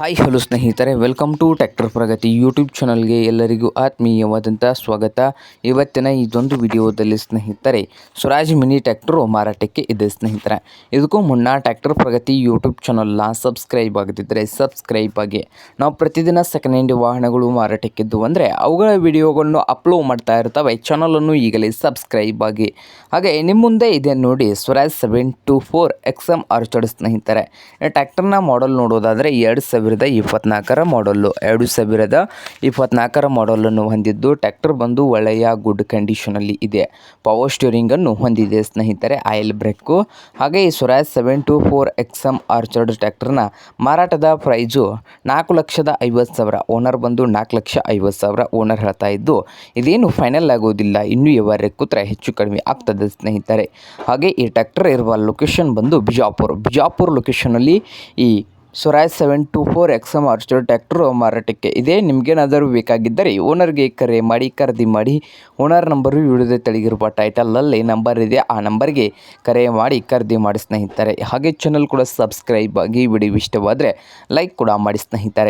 Hi hello ಸ್ನೇಹಿತರೆ welcome to tractor Pragati YouTube ಚಾನಲ್ಗೆ ಎಲ್ಲರಿಗೂ ಆತ್ಮೀಯವಾದಂಥ ಸ್ವಾಗತ. ಇವತ್ತಿನ ಇದೊಂದು ವಿಡಿಯೋದಲ್ಲಿ ಸ್ನೇಹಿತರೆ, ಸ್ವರಾಜ್ ಮಿನಿ ಟ್ಯಾಕ್ಟ್ರು ಮಾರಾಟಕ್ಕೆ ಇದೆ ಸ್ನೇಹಿತರೆ. ಇದಕ್ಕೂ ಮುನ್ನ ಟ್ಯಾಕ್ಟರ್ ಪ್ರಗತಿ ಯೂಟ್ಯೂಬ್ ಚಾನಲ್ನ ಸಬ್ಸ್ಕ್ರೈಬ್ ಆಗದಿದ್ದರೆ ಸಬ್ಸ್ಕ್ರೈಬ್ ಆಗಿ. ನಾವು ಪ್ರತಿದಿನ ಸೆಕೆಂಡ್ ಹ್ಯಾಂಡ್ ವಾಹನಗಳು ಮಾರಾಟಕ್ಕಿದ್ದು ಅಂದರೆ ಅವುಗಳ ವಿಡಿಯೋಗಳನ್ನು ಅಪ್ಲೋಡ್ ಮಾಡ್ತಾ ಇರ್ತವೆ. ಚಾನಲನ್ನು ಈಗಲೇ ಸಬ್ಸ್ಕ್ರೈಬ್ ಆಗಿ. ಹಾಗೆ ನಿಮ್ಮ ಮುಂದೆ ಇದೆ ನೋಡಿ Swaraj seven two four X M orchard ಸ್ನೇಹಿತರೆ. ಟ್ಯಾಕ್ಟರ್ನ ಮಾಡಲ್ ನೋಡೋದಾದರೆ ಎರಡು ಸಾವಿರದ ಇಪ್ಪತ್ನಾಲ್ಕರ ಮಾಡಲ್ಲು ಎರಡು ಸಾವಿರದ ಇಪ್ಪತ್ನಾಲ್ಕರ ಮಾಡಲನ್ನು ಹೊಂದಿದ್ದು ಟ್ಯಾಕ್ಟರ್ ಬಂದು ಒಳ್ಳೆಯ ಗುಡ್ ಕಂಡೀಷನಲ್ಲಿ ಇದೆ. ಪವರ್ ಸ್ಟೀರಿಂಗನ್ನು ಹೊಂದಿದೆ ಸ್ನೇಹಿತರೆ ಆಯಿಲ್ ಬ್ರೇಕು ಹಾಗೆ ಈ Swaraj seven two four X M orchard ಟ್ರ್ಯಾಕ್ಟರ್ನ ಮಾರಾಟದ ಪ್ರೈಸು ನಾಲ್ಕು ಲಕ್ಷದ ಐವತ್ತು ಸಾವಿರ. ಓನರ್ ಬಂದು ನಾಲ್ಕು ಲಕ್ಷ ಐವತ್ತು ಸಾವಿರ ಓನರ್ ಹೇಳ್ತಾ ಇದ್ದು, ಇದೇನು ಫೈನಲ್ ಆಗೋದಿಲ್ಲ. ಇನ್ನೂ ವ್ಯವಹಾರ ಕೂತ್ರೆ ಹೆಚ್ಚು ಕಡಿಮೆ ಆಗ್ತದೆ ಸ್ನೇಹಿತರೆ. ಹಾಗೆ ಈ ಟ್ಯಾಕ್ಟರ್ ಇರುವ ಲೊಕೇಶನ್ ಬಂದು ಬಿಜಾಪುರ್. ಬಿಜಾಪುರ್ ಲೊಕೇಶನಲ್ಲಿ ಈ Swaraj seven two four X M orchard tractor ಮಾರಾಟಕ್ಕೆ. ಇದೇ ನಿಮಗೇನಾದರೂ ಬೇಕಾಗಿದ್ದರೆ ಓನರ್ಗೆ ಕರೆ ಮಾಡಿ, ಖರೀದಿ ಮಾಡಿ, ಓನರ್ ನಂಬರು ವಿಡಿಯೋದ ತೆಳಗಿರುವ ಟೈಟಲಲ್ಲಿ ನಂಬರ್ ಇದೆ. ಆ ನಂಬರ್ಗೆ ಕರೆ ಮಾಡಿ, ಖರೀದಿ ಮಾಡಿ ಸ್ನೇಹಿತರೆ. ಹಾಗೆ ಚಾನಲ್ ಕೂಡ ಸಬ್ಸ್ಕ್ರೈಬ್ ಆಗಿ ವಿಡಿಯೋ ಇಷ್ಟವಾದರೆ ಲೈಕ್ ಕೂಡ ಮಾಡಿ ಸ್ನೇಹಿತರೆ.